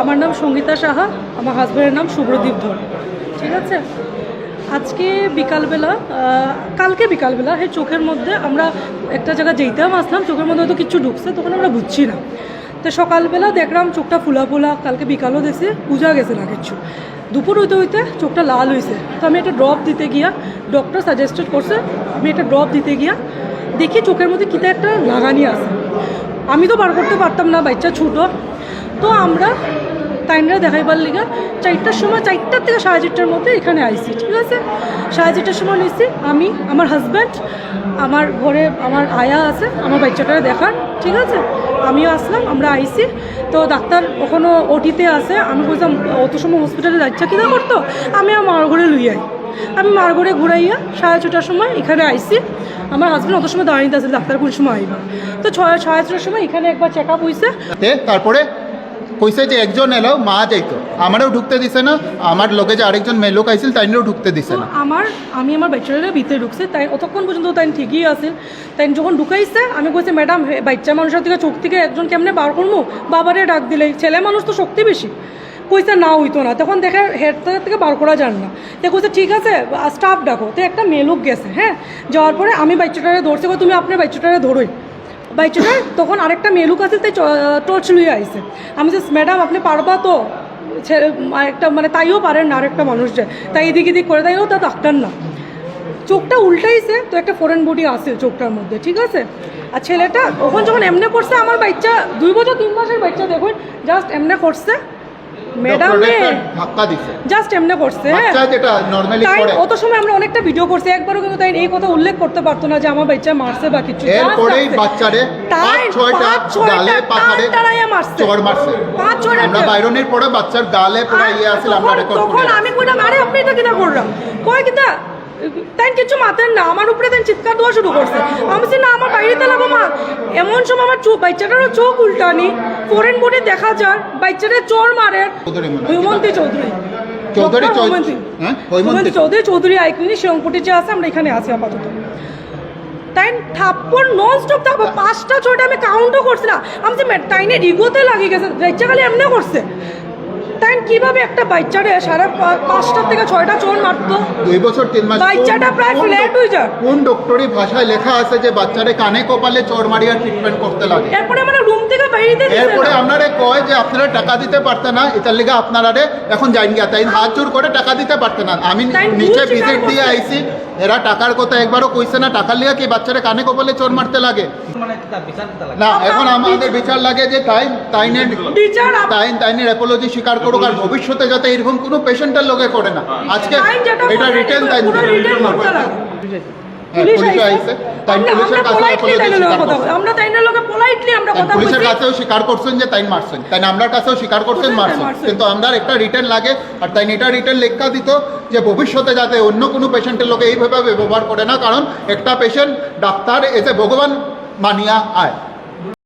আমার নাম সঙ্গীতা সাহা, আমার হাজব্যান্ডের নাম শুভ্রদীপ ধর। ঠিক আছে? আজকে বিকালবেলা কালকে বিকালবেলা এই চোখের মধ্যে আমরা একটা জায়গায় যেইতাম আসলাম চোখের মধ্যে হয়তো কিছু ঢুকছে, তখন আমরা বুঝছি না। তো সকালবেলা দেখলাম চোখটা ফুলা ফুলা, কালকে বিকালও দেখছি, পূজা গেছে না কিছু। দুপুর হইতে হইতে চোখটা লাল হয়েছে তো আমি একটা ড্রপ দিতে গিয়া ডক্টর সাজেস্টেড করছে, আমি একটা ড্রপ দিতে গিয়া দেখি চোখের মধ্যে কিতা একটা লাগানি আছে। আমি তো বার করতে পারতাম না, বাচ্চা ছোটো। তো আমরা টাইমটা দেখাইবার লিগা চারটার সময়, চারটার থেকে সাড়ে চারটার মধ্যে এখানে আইসি ঠিক আছে? সাড়ে চারটার সময় নিচ্ছি আমি, আমার হাজব্যান্ড আমার ঘরে আমার আয়া আছে, আমার বাচ্চাটারে দেখার ঠিক আছে? আমিও আসলাম, আমরা আইসি তো ডাক্তার ওখানে ওটিতে আছে, আমি বলছিলাম অত সময় হসপিটালে যাচ্ছে কিনা করতো? আমি আমার মার ঘরে লুই আই। আমি মার ঘরে ঘুরাইয়া সাড়ে ছটার সময় এখানে আইসি আমার হাজব্যান্ড অত সময় দাঁড়িয়ে আছে, ডাক্তার কোন সময় আইবা? তো ছয়, সাড়ে ছটার সময় এখানে একবার চেক আপ হয়েছে তারপরে কইছে যে একজন এলো মা যাইতো। আমারও ঢুকতে দিছে না, আমার লোকে যে আরেকজন মেয়ে লোক আইছিল তাইনেও ঢুকতে দিছে না। আমার, আমি আমার বাচ্চারা ভিতরে ঢুকছে, তাই অতক্ষণ পর্যন্ত তাই ঠিকই আছিল। তাই যখন ঢুকাইছে, আমি কইছি, ম্যাডাম বাচ্চা মানুষের থেকে চোখ থেকে একজন কেমনে বার করব বাবারে ডাক দিলে, ছেলে মানুষ তো শক্তি বেশি। কইছে, না, হইতো না। তখন দেখে হেড থেকে বার করা যান না। তো কইছে, ঠিক আছে স্টাফ ডাকো। তো একটা মেয়ে লোক গেছে হ্যাঁ? যাওয়ার পরে আমি বাচ্চাটারে ধরছে তুমি আপনার বাচ্চাটারে ধরোই। বাচ্চাটার তখন আরেকটা মেলুক আছে, তাই টর্চ লুয়ে আইছে। আমি যে ম্যাডাম আপনি পারবা তো? ছেলে একটা মানে তাইও পারেন না আরেকটা মানুষ যে। তাই এদিক এদিক করে তাইও তা ডাক্তার না। চোখটা উল্টাইছে, তো একটা ফরেন বডি আসে চোখটার মধ্যে, ঠিক আছে? আর ছেলেটা, ওখানে যখন এমনে করছে, আমার বাচ্চা দুই বছর, তিন মাসের বাচ্চা, দেখুন জাস্ট এমনে করছে। ম্যাডাম ধাক্কা দিছে। জাস্ট এমনে করছে। বাচ্চা যেটা নর্মালি করে অত সময় আমরা অনেকটা ভিডিও করছি একবারও কিন্তু তাই এই কথা উল্লেখ করতে পারতো না যে আমার বাচ্চা মারছে বা কিছু। এরপরেই বাচ্চারে পাঁচ ছয়টা গালে মারছে। চড় মারছে। পাঁচ ছয়টা আমরা বাইরনের পরে বাচ্চার গালে পুরো ইয়ে আসলে আমরা রেকর্ড করে আমি কইলাম আরে আপনি এটা কিনা করলাম? কই কিনা তাই কিছু মাতেন না। আমার উপরে তাই চিৎকার দেওয়া শুরু করছে। আমি বলছি, না আমার বাইরে তেলাবো মা এমন সময় আমার চোখ বাচ্চাটারও চোখ উল্টানি। ফরেন বোর্ডে দেখা যায় বাচ্চাটা চোর মারে। চৌধুরী হৈমন্তী চৌধুরী। চৌধুরী হৈমন্তী। হ্যাঁ? চৌধুরী চৌধুরী আইকনি শিরংপুটি যে আছে আমরা এখানে আছি আপাতত। তাই থাপ্পড় নন স্টপ থাপ্পড়। পাঁচটা ছয়টা আমি কাউন্টও করছি না। আমি যে টাইনের ইগোতে লাগিয়ে গেছে। বাচ্চা খালি এমনি করছে। তাই কীভাবে একটা বাচ্চারে সাড়ে পাঁচটা থেকে ছয়টা চোর মারতো। দুই বছর তিন মাস। বাচ্চাটা প্রায় ডক- হয়ে যায়। কোন ডক্টরি ভাষায় লেখা আছে যে বাচ্চারে কানে কপালে চোর মারিয়া ট্রিটমেন্ট করতে লাগে? এরপরে মানে রুম থেকে বেরিয়ে দিতে এরপরে আপনারা কয় যে আপনারা টাকা দিতে পারতেন না এটার লিগে আপনারা এখন যাইন গিয়া তাই হাত জোর করে টাকা দিতে পারতেন না। আমি নিচে ভিজিট দিয়ে। আইছি এরা টাকার কথা একবারও কইছে না টাকার লিগে কি বাচ্চারে কানে কপালে চোর মারতে লাগে? মানে তার বিচার লাগে না এখন আমাদের বিচার লাগে যে তাই তাইনের বিচার আপ- তাই তাইনের অ্যাপোলজি স্বীকার করুক। আর ভবিষ্যতে যাতে এরকম কোনো পেশেন্টের লোকে করে না। আজকে তাই যেটা এটা রিটেন তাই। হ্যাঁ। তাই আমরা- পুলিশের। কাছেও স্বীকার করছেন যে তাই মারছেন। তাই আমরার কাছেও স্বীকার করছেন মারছেন। কিন্তু আমরা একটা রিটার্ন লাগে। আর তাই এটা রিটার্ন লেখা দিত যে ভবিষ্যতে যাতে অন্য কোনো পেশেন্টের লোকে এইভাবে ব্যবহার করে না। কারণ একটা পেশেন্ট ডাক্তার এসে ভগবান মানিয়া আয়।